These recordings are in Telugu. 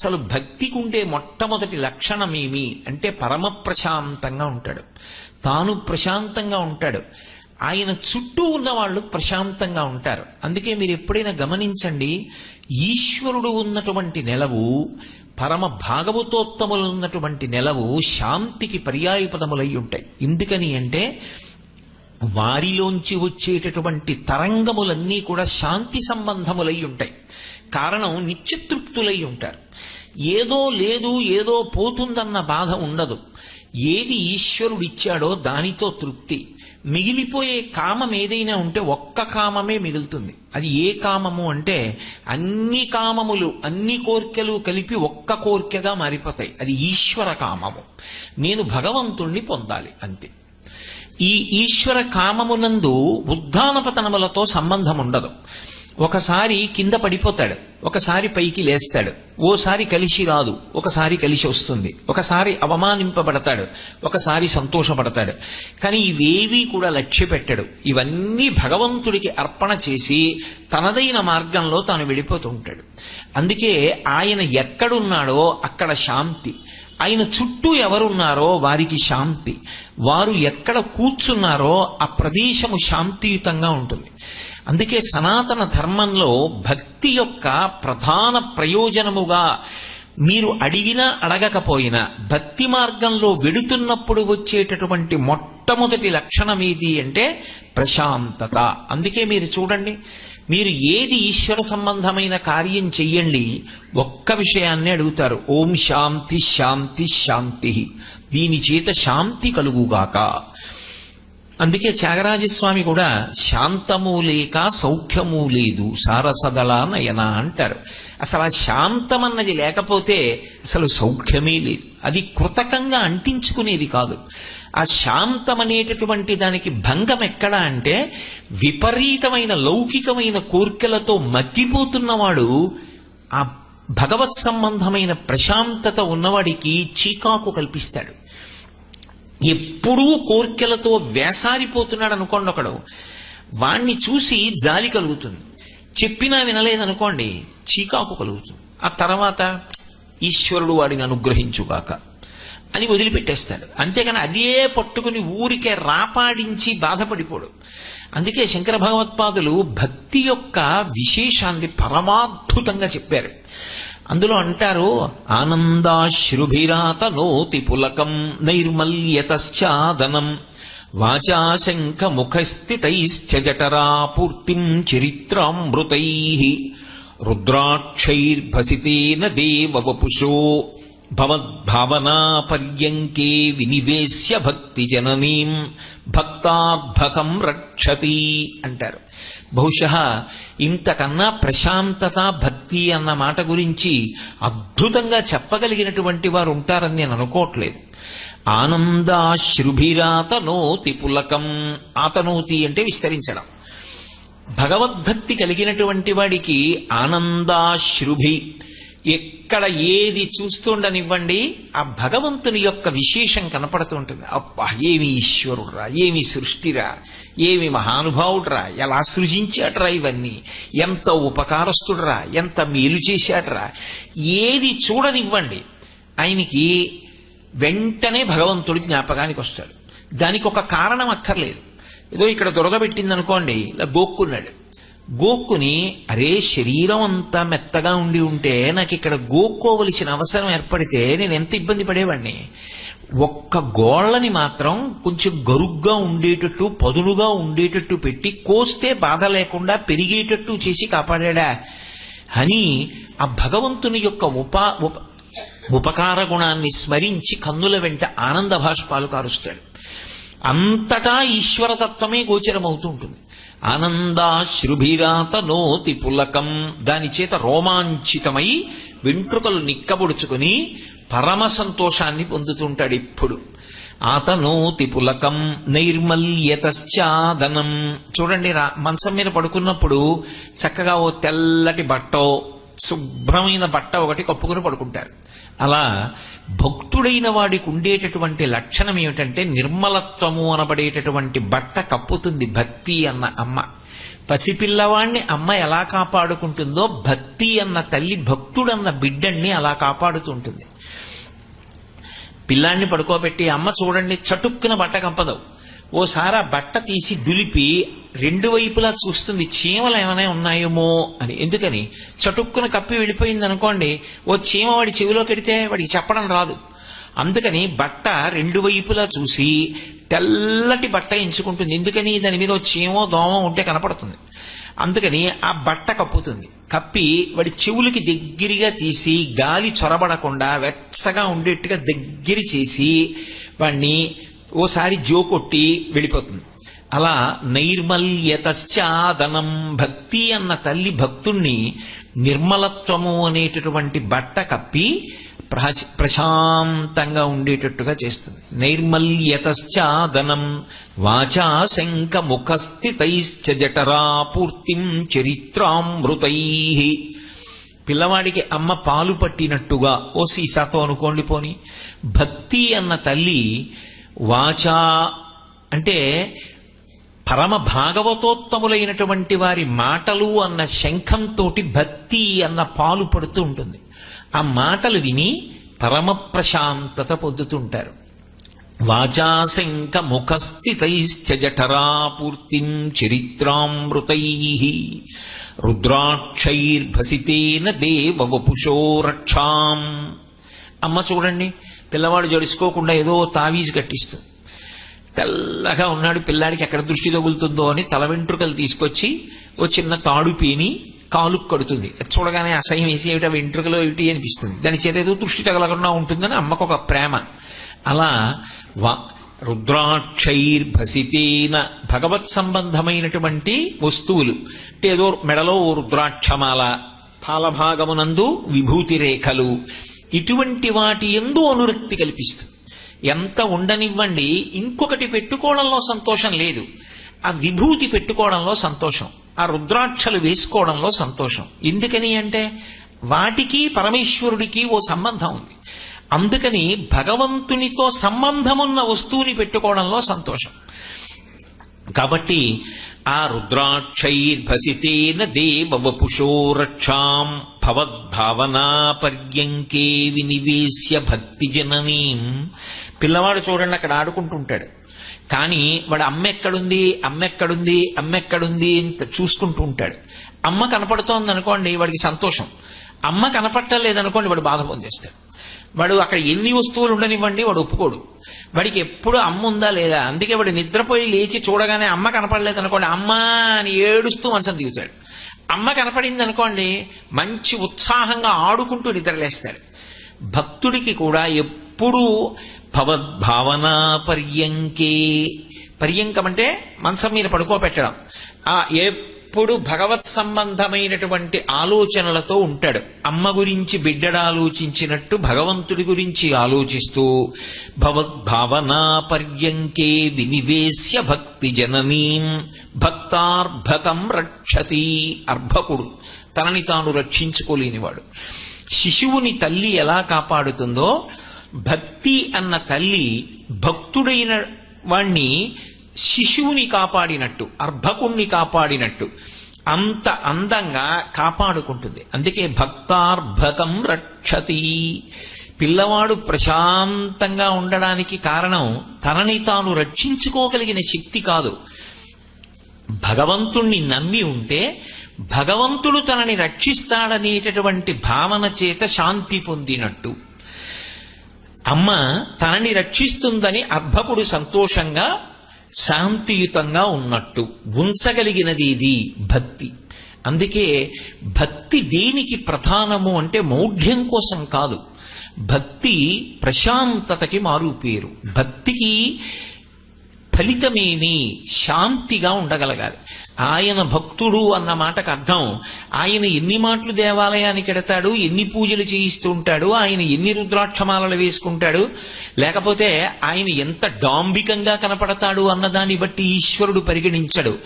అసలు భక్తికి ఉండే మొట్టమొదటి లక్షణమేమి అంటే పరమ ప్రశాంతంగా ఉంటాడు. తాను ప్రశాంతంగా ఉంటాడు. ఆయన చుట్టూ ఉన్న వాళ్ళు ప్రశాంతంగా ఉంటారు. అందుకే మీరు ఎప్పుడైనా గమనించండి ఈశ్వరుడు ఉన్నటువంటి నెలవు పరమ భాగవతోత్తములు ఉన్నటువంటి నెలవు శాంతికి పర్యాయపదములై ఉంటాయి. ఎందుకని అంటే వారిలోంచి వచ్చేటటువంటి తరంగములన్నీ కూడా శాంతి సంబంధములై ఉంటాయి. కారణం నిత్యతృప్తులై ఉంటారు. ఏదో లేదు ఏదో పోతుందన్న బాధ ఉండదు. ఏది ఈశ్వరుడిచ్చాడో దానితో తృప్తి. మిగిలిపోయే కామం ఏదైనా ఉంటే ఒక్క కామమే మిగులుతుంది. అది ఏ కామము అంటే అన్ని కామములు అన్ని కోర్కెలు కలిపి ఒక్క కోర్కెగా మారిపోతాయి. అది ఈశ్వర కామము. నేను భగవంతుణ్ణి పొందాలి అంతే. ఈ ఈశ్వర కామమునందు ఉద్ధానపతనములతో సంబంధం ఉండదు ఒకసారి కింద పడిపోతాడు ఒకసారి పైకి లేస్తాడు ఓసారి కలిసి రాదు ఒకసారి కలిసి వస్తుంది ఒకసారి అవమానింపబడతాడు ఒకసారి సంతోషపడతాడు. కానీ ఇవేవీ కూడా లక్ష్య పెట్టడు. ఇవన్నీ భగవంతుడికి అర్పణ చేసి తనదైన మార్గంలో తాను వెళ్ళిపోతూ ఉంటాడు. అందుకే ఆయన ఎక్కడున్నాడో అక్కడ శాంతి. ఆయన చుట్టూ ఎవరున్నారో వారికి శాంతి. వారు ఎక్కడ కూర్చున్నారో ఆ ప్రదేశము శాంతియుతంగా ఉంటుంది. అందుకే సనాతన ధర్మంలో భక్తి యొక్క ప్రధాన ప్రయోజనముగా మీరు అడిగినా అడగకపోయినా భక్తి మార్గంలో వెడుతున్నప్పుడు వచ్చేటటువంటి మొట్టమొదటి లక్షణం ఏది అంటే ప్రశాంతత. అందుకే మీరు చూడండి మీరు ఏది ఈశ్వర సంబంధమైన కార్యం చెయ్యండి ఒక్క విషయాన్ని అడుగుతారు. ఓం శాంతి శాంతి శాంతి. దీని చేత శాంతి కలుగుగాక. అందుకే త్యాగరాజస్వామి కూడా శాంతము లేక సౌఖ్యము లేదు సారసదల నయన అంటారు. అసలు ఆ శాంతం అన్నది లేకపోతే అసలు సౌఖ్యమే లేదు. అది కృతకంగా అంటించుకునేది కాదు. ఆ శాంతమనేటటువంటి దానికి భంగం ఎక్కడ అంటే విపరీతమైన లౌకికమైన కోర్కెలతో మగ్గిపోతున్నవాడు ఆ భగవత్ సంబంధమైన ప్రశాంతత ఉన్నవాడికి చీకాకు కల్పిస్తాడు. ఎప్పుడూ కోర్కెలతో వేసారిపోతున్నాడు అనుకోండి ఒకడు. వాణ్ణి చూసి జాలి కలుగుతుంది. చెప్పినా వినలేదనుకోండి చీకాకు కలుగుతుంది. ఆ తర్వాత ఈశ్వరుడు వాడిని అనుగ్రహించుగాక అని వదిలిపెట్టేస్తాడు. అంతేగాని అదే పట్టుకుని ఊరికే రాపాడించి బాధపడిపోడు. అందుకే శంకర భగవత్పాదులు భక్తి యొక్క విశేషాన్ని పరమాద్భుతంగా చెప్పారు. అందులో అంటారు ఆనందాశ్రుభిరాత నోతి పులకం నైర్మల్యతశ్చాదనం వాచాశంఖ ముఖస్థితైశ్చ జఠరా పూర్తిం చరిత్రామృతై రుద్రాక్షైర్భసితేన దేవవపుషో భవద్భావనాపర్యంకే వినివేశ్య భక్తి జననీం భక్తాద్భకం రక్షతి అంటారు. బహుశా ఇంతకన్నా ప్రశాంతత భక్తి అన్న మాట గురించి అద్భుతంగా చెప్పగలిగినటువంటి వారు ఉంటారని నేను అనుకోవట్లేదు. ఆనందాశ్రుభిరాతనోతి పులకం ఆతనోతి అంటే విస్తరించడం. భగవద్భక్తి కలిగినటువంటి వాడికి ఆనందాశ్రుభి ఎక్కడ ఏది చూస్తుండనివ్వండి ఆ భగవంతుని యొక్క విశేషం కనపడుతూ ఉంటుంది అబ్బా ఏమి ఈశ్వరుడురా ఏమి సృష్టిరా ఏమి మహానుభావుడురా ఎలా సృజించాడ్రా ఇవన్నీ ఎంత ఉపకారస్తుడురా ఎంత మేలు చేశాడ్రా ఏది చూడనివ్వండి ఆయనకి వెంటనే భగవంతుడి జ్ఞాపకానికి వస్తాడు దానికి ఒక కారణం అక్కర్లేదు. ఏదో ఇక్కడ దొరగబెట్టింది అనుకోండి ఇలా గోక్కున్నాడు. గోక్కుని అరే శరీరం అంతా మెత్తగా ఉండి ఉంటే నాకు ఇక్కడ గోక్కోవలసిన అవసరం ఏర్పడితే నేను ఎంత ఇబ్బంది పడేవాడిని ఒక్క గోళ్ళని మాత్రం కొంచెం గరుగ్గా ఉండేటట్టు పదునుగా ఉండేటట్టు పెట్టి కోస్తే బాధ లేకుండా పెరిగేటట్టు చేసి కాపాడా అని ఆ భగవంతుని యొక్క ఉపా ఉప ఉపకార గుణాన్ని స్మరించి కన్నుల వెంట ఆనంద భాష్పాలు కారుస్తాడు. అంతటా ఈశ్వరతత్వమే గోచరమవుతూ ఉంటుంది. ఆనందాశ్రుభిరాతనోతి పులకం. దాని చేత రోమాంచితమై వెంట్రుకలు నిక్కబొడుచుకుని పరమ సంతోషాన్ని పొందుతుంటాడు ఇప్పుడు ఆతనోతి పులకం నైర్మల్యతశ్చాదనం. చూడండి రా మంచం మీద పడుకున్నప్పుడు చక్కగా ఓ తెల్లటి బట్టో శుభ్రమైన బట్ట ఒకటి కప్పుకుని పడుకుంటారు. అలా భక్తుడైన వాడికి ఉండేటటువంటి లక్షణం ఏమిటంటే నిర్మలత్వము అనబడేటటువంటి బట్ట కప్పుతుంది భక్తి అన్న అమ్మ. పసిపిల్లవాణ్ణి అమ్మ ఎలా కాపాడుకుంటుందో భక్తి అన్న తల్లి భక్తుడన్న బిడ్డణ్ణి అలా కాపాడుతుంటుంది. పిల్లాన్ని పడుకోబెట్టి అమ్మ చూడండి చటుక్కున బట్ట కంపదవు ఓసారి ఆ బట్ట తీసి దులిపి రెండు వైపులా చూస్తుంది చీమలు ఏమైనా ఉన్నాయేమో అని. ఎందుకని? చటుక్కున కప్పి వెళ్ళిపోయింది అనుకోండి ఓ చీమ వాడి చెవిలో కెడితే వాడికి చెప్పడం రాదు. అందుకని బట్ట రెండు వైపులా చూసి తెల్లటి బట్ట ఎంచుకుంటుంది. ఎందుకని? దాని మీద ఓ చీమో దోమో ఉంటే కనపడుతుంది. అందుకని ఆ బట్ట కప్పుతుంది. కప్పి వాడి చెవులకి దగ్గరగా తీసి గాలి చొరబడకుండా వెచ్చగా ఉండేట్టుగా దగ్గర చేసి వాడిని ఓసారి జో కొట్టి వెళ్ళిపోతుంది. అలా నైర్మల్యతశ్చాదనం భక్తి అన్న తల్లి భక్తుణ్ణి నిర్మలత్వము అనేటటువంటి బట్ట కప్పి ప్రశాంతంగా ఉండేటట్టుగా చేస్తుంది. నైర్మల్యతశ్చాదనం వాచా శంఖ ముఖస్థితైశ్చ జఠరా పూర్తిం చరిత్రామృతై. పిల్లవాడికి అమ్మ పాలు పట్టినట్టుగా ఓ సీసాతో అనుకోండి పోని. భక్తి అన్న తల్లి వాచా అంటే పరమ భాగవతోత్తములైనటువంటి వారి మాటలు అన్న శంఖంతోటి భక్తి అన్న పాలు పడుతూ ఉంటుంది. ఆ మాటలు విని పరమ ప్రశాంతత పొందుతుంటారు. వాచాశంక ముఖస్థితైశ్చ జఠరాపూర్తిం చరిత్రామృతై. రుద్రాక్షైర్భసితేన దేవ వపుషో రక్షాం. అమ్మ చూడండి పిల్లవాడు జడుచుకోకుండా ఏదో తావీజు కట్టిస్తుంది. తెల్లగా ఉన్నాడు పిల్లాడికి ఎక్కడ దృష్టి తగులుతుందో అని తల వెంట్రుకలు తీసుకొచ్చి ఓ చిన్న తాడు పీని కాలుకు కడుతుంది. చూడగానే అసహ్యం వేసి ఏమిటా వెంట్రుకలు ఏమిటి? అనిపిస్తుంది. దాని చేత ఏదో దృష్టి తగలకుండా ఉంటుందని అమ్మకు ఒక ప్రేమ. అలా వా రుద్రాక్షైర్భసితేన భగవత్ సంబంధమైనటువంటి వస్తువులు. అంటే ఏదో మెడలో ఓ రుద్రాక్షమాల పాలభాగమునందు విభూతి రేఖలు ఇటువంటి వాటి ఎందు అనురక్తి కల్పిస్తుంది. ఎంత ఉండనివ్వండి ఇంకొకటి పెట్టుకోవడంలో సంతోషం లేదు. ఆ విభూతి పెట్టుకోవడంలో సంతోషం. ఆ రుద్రాక్షలు వేసుకోవడంలో సంతోషం. ఎందుకని అంటే వాటికి పరమేశ్వరుడికి ఓ సంబంధం ఉంది. అందుకని భగవంతునితో సంబంధమున్న వస్తువుని పెట్టుకోవడంలో సంతోషం. కాబట్టి ఆ రుద్రాక్షైర్భసితేన దేవవపుషో రక్షాం భవద్భావనాపర్యంకే వినివేశ్య భక్తి జననీం పిల్లవాడు చూడండి అక్కడ ఆడుకుంటుంటాడు. కానీ వాడు అమ్మ ఎక్కడుంది అమ్మ ఎక్కడుంది అమ్మ ఎక్కడుంది అని చూసుకుంటూ ఉంటాడు. అమ్మ కనపడుతోంది అనుకోండి వాడికి సంతోషం. అమ్మ కనపట్టలేదనుకోండి వాడు బాధ పొందేస్తాడు. వాడు అక్కడ ఎన్ని వస్తువులు ఉండనివ్వండి వాడు ఒప్పుకోడు. వాడికి ఎప్పుడు అమ్మ ఉందా లేదా? అందుకే వాడు నిద్రపోయి లేచి చూడగానే అమ్మ కనపడలేదు అనుకోండి అమ్మ అని ఏడుస్తూ మంచం దిగుతాడు. అమ్మ కనపడింది అనుకోండి మంచి ఉత్సాహంగా ఆడుకుంటూ నిద్రలేస్తాడు. భక్తుడికి కూడా ఎప్పుడూ భవద్భావనా పర్యంకే పర్యంకం అంటే మంచం మీద పడుకోబెట్టడం. ఆ ఎప్పుడు భగవత్ సంబంధమైనటువంటి ఆలోచనలతో ఉంటాడు. అమ్మ గురించి బిడ్డడు ఆలోచించినట్టు భగవంతుడి గురించి ఆలోచిస్తూ భవద్భావనా పర్యంకే వినివేశ్య భక్తి జననీం భక్తార్భకం రక్షతి అర్భకుడు. తనని తాను రక్షించుకోలేనివాడు. శిశువుని తల్లి ఎలా కాపాడుతుందో భక్తి అన్న తల్లి భక్తుడైన వాణ్ణి శిశువుని కాపాడినట్టు అర్భకుణ్ణి కాపాడినట్టు అంత అందంగా కాపాడుకుంటుంది. అందుకే భక్తార్భకం రక్షతి. పిల్లవాడు ప్రశాంతంగా ఉండడానికి కారణం తనని తాను రక్షించుకోగలిగిన శక్తి కాదు. భగవంతుణ్ణి నమ్మి ఉంటే భగవంతుడు తనని రక్షిస్తాడనేటటువంటి భావన చేత శాంతి పొందినట్టు. అమ్మ తనని రక్షిస్తుందని అర్భకుడు సంతోషంగా శాంతియుతంగా ఉన్నట్టు ఉంచగలిగినది ఇది భక్తి. అందుకే భక్తి దేనికి ప్రధానము అంటే మౌఢ్యం కోసం కాదు. భక్తి ప్రశాంతతకి మారు పేరు. భక్తికి ఫలితమేమి శాంతిగా ఉండగలగాలి. ఆయన భక్తుడు అన్న మాటకు అర్థం. ఆయన ఎన్ని మాటలు దేవాలయానికి ఎడతాడు ఎన్ని పూజలు చేయిస్తూ ఉంటాడు ఆయన ఎన్ని రుద్రాక్షమాలలు వేసుకుంటాడు లేకపోతే ఆయన ఎంత డాంబికంగా కనపడతాడు అన్నదాన్ని బట్టి ఈశ్వరుడు పరిగణించడు.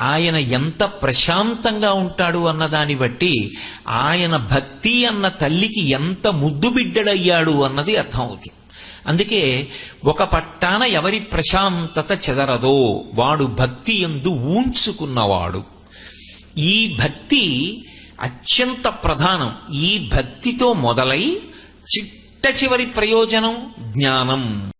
ఆయన ఎంత ప్రశాంతంగా ఉంటాడు అన్నదాన్ని బట్టి ఆయన భక్తి అన్న తల్లికి ఎంత ముద్దు బిడ్డడయ్యాడు అన్నది అర్థం అవుతుంది అందుకే ఒక పట్టాన ఎవరి ప్రశాంతత చెదరదో వాడు భక్తి ఎందు ఊంచుకున్నవాడు. ఈ భక్తి అత్యంత ప్రధానం. ఈ భక్తితో మొదలై చిట్ట చివరి ప్రయోజనం జ్ఞానం.